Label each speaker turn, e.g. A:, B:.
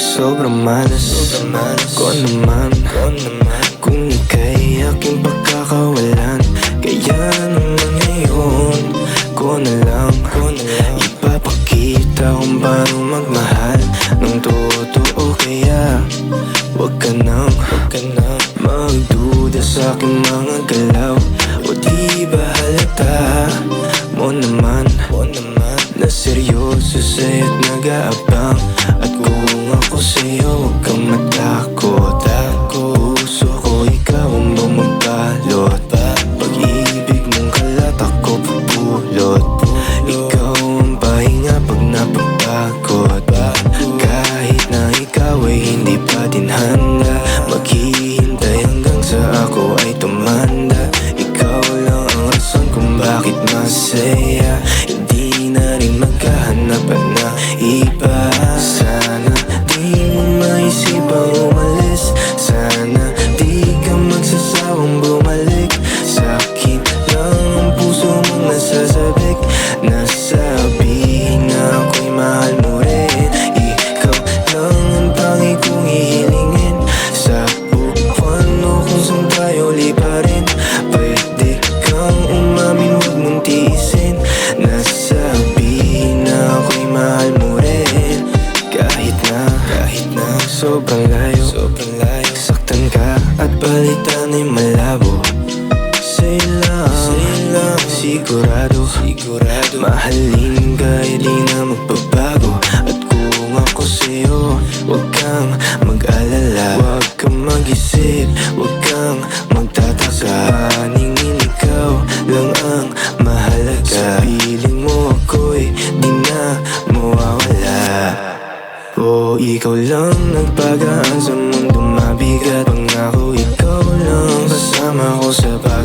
A: Sobrang malas. Ko naman. Kung ika'y aking pagkakawalan Kaya naman ngayon Ko na lang. Ipapakita kung paano magmahal Ng totoo. Kaya Huwag ka nang Magduda sa aking mga galaw. O di ba halata Mo naman. Na seryoso sa'yo't nag-aabang? At ako sa'yo Huwag kang matakot. Puso ko ikaw ang bumabalot. Pag-ibig mong kalat ako pupulot. Ikaw ang pahinga pag napapagod Kahit na ikaw ay hindi pa din handa Maghihintay hanggang sa ako ay tumanda. Ikaw lang ang rason kung bakit masaya. Hindi na rin magkahanapan na iba sobrang layo. Sobrang layo. Saktan ka at balitan ay malabo. Say lang, say lang Sigurado, sigurado. Mahalin ka, hindi na magbabago. At kung ako sa'yo Huwag kang ikaw lang nagpagaan sa mundo mabigat. Pangako ikaw lang kasama ko sa pagangat